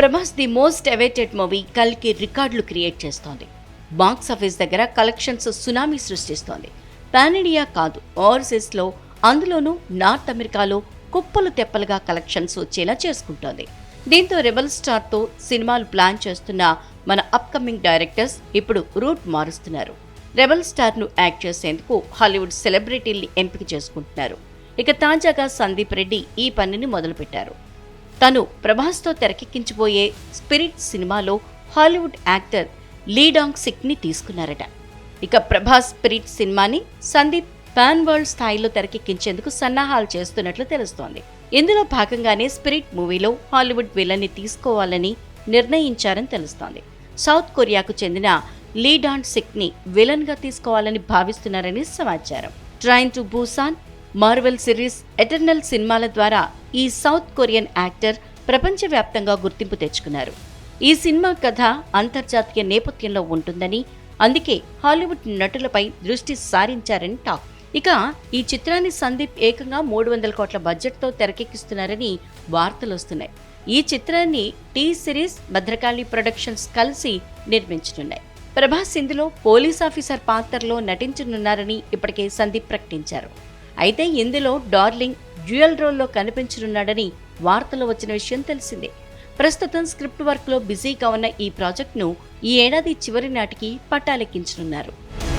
Prabhas the most awaited movie కల్కి రికార్డులు create చేస్తోంది. బాక్స్ ఆఫీస్ దగ్గర కలెక్షన్స్ సునామీ సృష్టిస్తోంది. పాన్ ఇండియా కాదు ఓవర్సీస్లో అందులోనూ నార్త్ అమెరికాలో కుప్పలు తెప్పలుగా కలెక్షన్స్ వచ్చేలా చేసుకుంటోంది. దీంతో రెబల్ స్టార్తో సినిమాలు ప్లాన్ చేస్తున్న మన అప్కమింగ్ డైరెక్టర్స్ ఇప్పుడు రూట్ మారుస్తున్నారు. రెబల్ స్టార్ను యాక్ట్ చేసేందుకు హాలీవుడ్ సెలబ్రిటీల్ని ఎంపిక చేసుకుంటున్నారు. ఇక తాజాగా సందీప్ రెడ్డి ఈ పనిని మొదలుపెట్టారు. తను ప్రభాస్తో తెరకెక్కించబోయే స్పిరిట్ సినిమాలో హాలీవుడ్ యాక్టర్ లీడాంగ్ సిక్ని తీసుకున్నారట. ఇక ప్రభాస్ స్పిరిట్ సినిమాని సందీప్ పాన్ వరల్డ్ స్థాయిలో తెరకెక్కించేందుకు సన్నాహాలు చేస్తున్నట్లు తెలుస్తోంది. ఇందులో భాగంగానే స్పిరిట్ మూవీలో హాలీవుడ్ విలన్ని తీసుకోవాలని నిర్ణయించారని తెలుస్తోంది. సౌత్ కొరియాకు చెందిన లీడాన్ సిక్ని విలన్గా తీసుకోవాలని భావిస్తున్నారని సమాచారం. Train to Busan Marvel series Eternal సినిమాల ద్వారా ఈ సౌత్ కొరియన్ యాక్టర్ ప్రపంచవ్యాప్తంగా గుర్తింపు తెచ్చుకున్నారు. ఈ సినిమా కథ అంతర్జాతీయ నేపథ్యంలో ఉంటుందని అందుకే హాలీవుడ్ నటులపై దృష్టి సారించారని టాక్. ఇక ఈ చిత్రాన్ని సందీప్ ఏకంగా మూడు వందల కోట్ల బడ్జెట్తో తెరకెక్కిస్తున్నారని వార్తలు వస్తున్నాయి. ఈ చిత్రాన్ని టీ సిరీస్ భద్రకాళి ప్రొడక్షన్స్ కలిసి నిర్మించనున్నాయి. ప్రభాస్ ఇందులో పోలీస్ ఆఫీసర్ పాత్రలో నటించనున్నారని ఇప్పటికే సందీప్ ప్రకటించారు. అయితే ఇందులో డార్లింగ్ డ్యూయల్ రోల్లో కనిపించనున్నాడని వార్తలు వచ్చిన విషయం తెలిసిందే. ప్రస్తుతం స్క్రిప్ట్ వర్క్లో బిజీగా ఉన్న ఈ ప్రాజెక్ట్ను ఈ ఏడాది చివరి నాటికి పట్టాలెక్కించనున్నారు